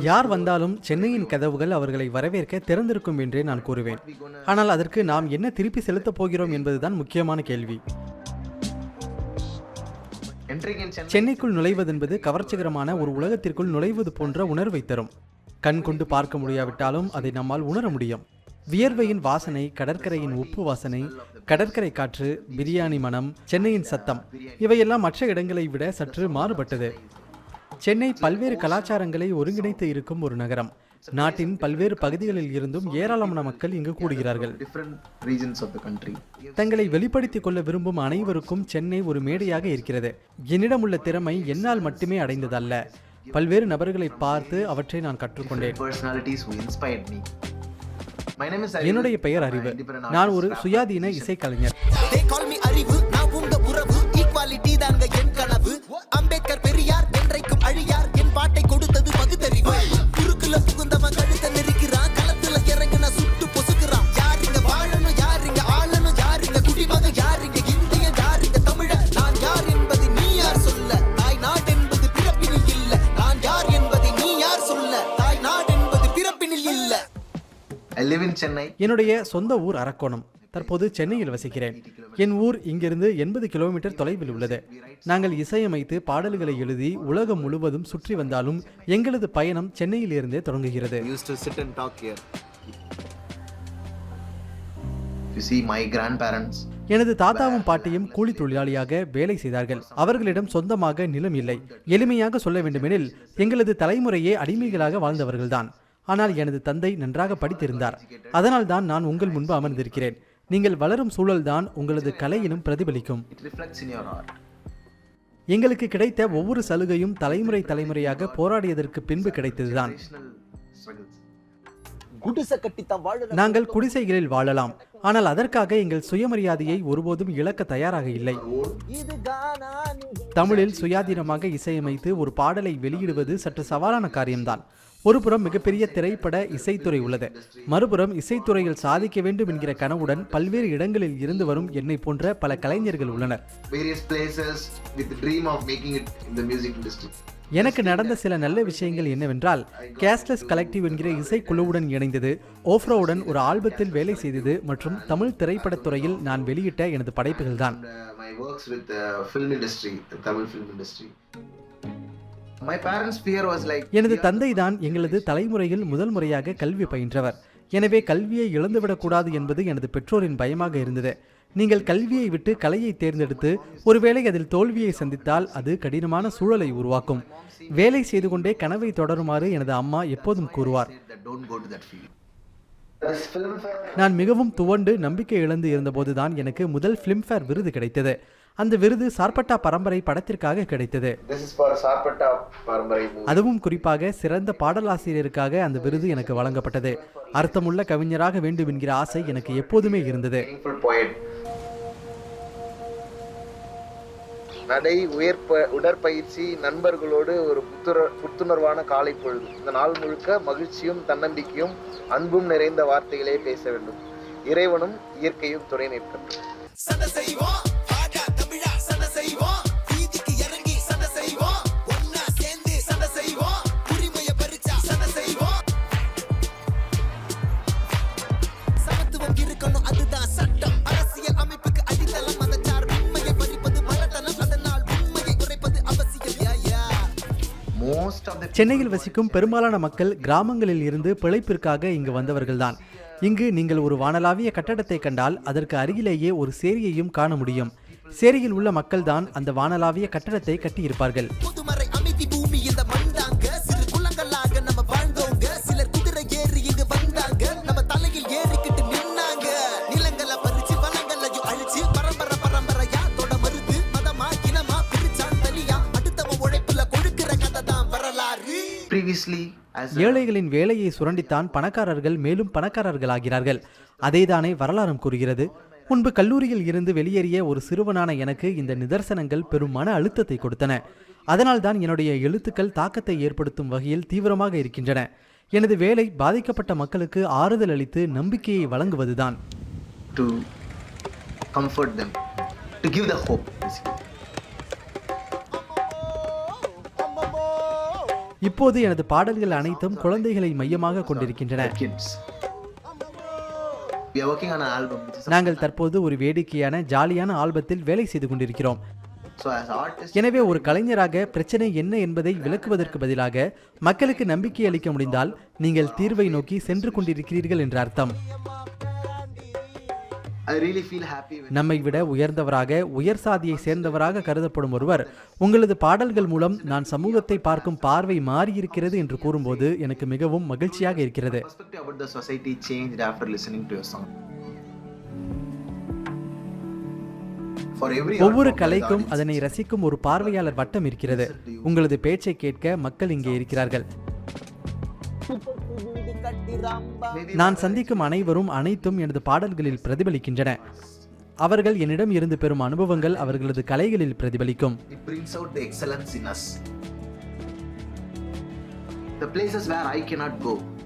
யார் வந்தாலும் சென்னையின் கதவுகள் அவர்களை வரவேற்க திறந்திருக்கும் என்றே நான் கூறுவேன். ஆனால் அதற்கு நாம் என்ன திருப்பி செலுத்தப் போகிறோம் என்பதுதான் முக்கியமான கேள்வி. சென்னைக்குள் நுழைவதென்பது கவர்ச்சிகரமான ஒரு உலகத்திற்குள் நுழைவது போன்ற உணர்வை தரும். கண் கொண்டு பார்க்க முடியாவிட்டாலும் அதை நம்மால் உணர முடியும். வியர்வையின் வாசனை கடற்கரையின் உப்பு வாசனை கடற்கரை காற்று பிரியாணி மனம் சென்னையின் சத்தம் இவையெல்லாம் மற்ற இடங்களை விட சற்று மாறுபட்டது. சென்னை பல்வேறு கலாச்சாரங்களை ஒருங்கிணைத்து இருக்கும் ஒரு நகரம். நாட்டின் பல்வேறு பகுதிகளில் இருந்தும் ஏராளமான மக்கள் இங்கு கூடுகிறார்கள். தங்களை வெளிப்படுத்திக் கொள்ள விரும்பும் அனைவருக்கும் சென்னை ஒரு மேடையாக இருக்கிறது. என்னிடம் உள்ள திறமை என்னால் மட்டுமே அடைந்ததல்ல. பல்வேறு நபர்களை பார்த்து அவற்றை நான் கற்றுக்கொண்டேன். என்னுடைய பெயர் அறிவு நான் ஒரு. சுயாதீன இசைக்கலைஞர் Chennai. என்னுடைய சொந்த ஊர் அரக்கோணம். தற்போது சென்னையில் வசிக்கிறேன். என் ஊர் இங்கிருந்து எண்பது கிலோமீட்டர் தொலைவில் உள்ளது. நாங்கள் இசையமைத்து பாடல்களை எழுதி உலகம் முழுவதும் சுற்றி வந்தாலும் எங்களது பயணம் சென்னையில் இருந்தே தொடங்குகிறது எனது தாத்தாவும் பாட்டியும் கூலி தொழிலாளியாக வேலை செய்தார்கள். அவர்களிடம் சொந்தமாக நிலம் இல்லை. எளிமையாக சொல்ல வேண்டுமெனில் எங்களது தலைமுறையே அடிமைகளாக வாழ்ந்தவர்கள்தான். ஆனால் எனது தந்தை நன்றாக படித்திருந்தார். அதனால்தான் நான் உங்கள் முன்பு அமர்ந்திருக்கிறேன். நீங்கள் வளரும் சூழல்தான் உங்களது கலையிலும் பிரதிபலிக்கும். எங்களுக்கு கிடைத்த ஒவ்வொரு சலுகையும் தலைமுறை தலைமுறையாக போராடியதற்கு பின்பு கிடைத்ததுதான். நாங்கள் குடிசைகளில் வாழலாம். ஆனால் அதற்காக எங்கள் சுயமரியாதையை ஒருபோதும் இழக்க தயாராக இல்லை. தமிழில் சுயாதீனமாக இசையமைத்து ஒரு பாடலை வெளியிடுவது சற்று சவாலான காரியம்தான். ஒருபுறம் மிகப்பெரிய திரைப்பட இசைத்துறை உள்ளது. மறுபுறம் இசைத்துறையில் சாதிக்க வேண்டும் என்கிற கனவுடன் பல்வேறு இடங்களில் இருந்து வரும் என்னை போன்ற பல கலைஞர்கள் உள்ளனர். எனக்கு நடந்த சில நல்ல விஷயங்கள் என்னவென்றால் கேஸ்லெஸ் கலெக்டிவ் என்கிற இசைக்குழுவுடன் இணைந்தது ஓஃப்ரோவுடன் ஒரு ஆல்பத்தில் வேலை செய்தது மற்றும் தமிழ் திரைப்படத் துறையில் நான் வெளியிட்ட எனது படைப்புகள் தான் எனது தந்தை தான் எங்களது தலைமுறையில் முதல் முறையாக கல்வி பயின்றவர். எனவே கல்வியை இழந்துவிடக்கூடாது என்பது எனது பெற்றோரின் பயமாக இருந்தது. நீங்கள் கல்வியை விட்டு கலையை தேர்ந்தெடுத்து ஒருவேளை அதில் தோல்வியை சந்தித்தால் அது கடினமான சூழலை உருவாக்கும். வேலை செய்து கொண்டே கனவை தொடருமாறு எனது அம்மா எப்போதும் கூறுவார். நான் மிகவும் துவண்டு நம்பிக்கை இழந்து இருந்தபோதுதான் எனக்கு முதல் ஃபிலிம்ஃபேர் விருது கிடைத்தது. அந்த விருது சார்பட்டா பரம்பரை படத்திற்காக கிடைத்தது. அதுவும் குறிப்பாக சிறந்த பாடலாசிரியருக்காக அந்த விருது எனக்கு வழங்கப்பட்டது. அர்த்தமுள்ள கவிஞராக வேண்டும் என்கிற ஆசை எனக்கு எப்போதுமே இருந்தது. நடை உயர்ப்ப உடற்பயிற்சி நண்பர்களோடு ஒரு புத்துர புத்துணர்வான காலை பொழுது. இந்த நாள் முழுக்க மகிழ்ச்சியும் தன்னம்பிக்கையும் அன்பும் நிறைந்த வார்த்தைகளே பேச வேண்டும். இறைவனும் இயற்கையும் துணை நிற்கட்டும். சென்னையில் வசிக்கும் பெரும்பாலான மக்கள் கிராமங்களில் இருந்து பிழைப்பிற்காக இங்கு வந்தவர்கள்தான். இங்கு நீங்கள் ஒரு வானலாவிய கட்டடத்தை கண்டால் அதற்கு அருகிலேயே ஒரு சேரியையும் காண முடியும். சேரியில் உள்ள மக்கள்தான் அந்த வானலாவிய கட்டடத்தை கட்டியிருப்பார்கள். ஏழைகளின் வேலையை சுரண்டித்தான் பணக்காரர்கள் மேலும் பணக்காரர்களாகிறார்கள். அதேதானே வரலாறும் கூறுகிறது. முன்பு கல்லூரியில் இருந்து வெளியேறிய ஒரு சிறுவனான எனக்கு இந்த நிதர்சனங்கள் பெரும் மன அழுத்தத்தை கொடுத்தன. அதனால்தான் என்னுடைய எழுத்துக்கள் தாக்கத்தை ஏற்படுத்தும் வகையில் தீவிரமாக இருக்கின்றன. எனது வேலை பாதிக்கப்பட்ட மக்களுக்கு ஆறுதல் அளித்து நம்பிக்கையை வழங்குவதுதான். To comfort them, to give the hope, இப்போது எனது பாடல்கள் அனைத்தும் குழந்தைகளை மையமாக கொண்டிருக்கின்றன. நாங்கள் தற்போது ஒரு வேடிக்கையான ஜாலியான ஆல்பத்தில் வேலை செய்து கொண்டிருக்கிறோம். எனவே ஒரு கலைஞராக பிரச்சனை என்ன என்பதை விளக்குவதற்கு பதிலாக மக்களுக்கு நம்பிக்கை அளிக்க முடிந்தால் நீங்கள் தீர்வை நோக்கி சென்று கொண்டிருக்கிறீர்கள் என்ற அர்த்தம். நம்மை விட உயர்ந்தவராக உயர் சாதியை சேர்ந்தவராக கருதப்படும் ஒருவர். உங்களது பாடல்கள் மூலம் நான் சமூகத்தை பார்க்கும் பார்வை மாறியிருக்கிறது என்று கூறும்போது எனக்கு மிகவும் மகிழ்ச்சியாக இருக்கிறது. ஒவ்வொரு கலைக்கும் அதனை ரசிக்கும் ஒரு பார்வையாளர் வட்டம் இருக்கிறது. உங்களது பேச்சை கேட்க மக்கள் இங்கே இருக்கிறார்கள். நான் சந்திக்கும் அனைவரும் அனைத்தும் எனது பாடல்களில் பிரதிபலிக்கின்றன. அவர்கள் என்னிடம் இருந்து பெறும் அனுபவங்கள் அவர்களது கலைகளில் பிரதிபலிக்கும்.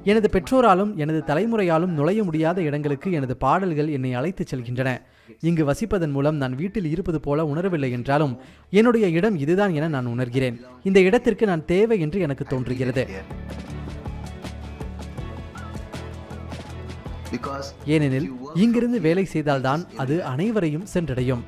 எனது பெற்றோராலும் எனது தலைமுறையாலும் நுழைய முடியாத இடங்களுக்கு எனது பாடல்கள் என்னை அழைத்துச் செல்கின்றன. இங்கு வசிப்பதன் மூலம் நான் வீட்டில் இருப்பது போல உணரவில்லை என்றாலும் என்னுடைய இடம் இதுதான் என நான் உணர்கிறேன். இந்த இடத்திற்கு நான் தேவை என்று எனக்கு தோன்றுகிறது. ஏனெனில் இங்கிருந்து வேலை செய்தால்தான் அது அனைவரையும் சென்றடையும்.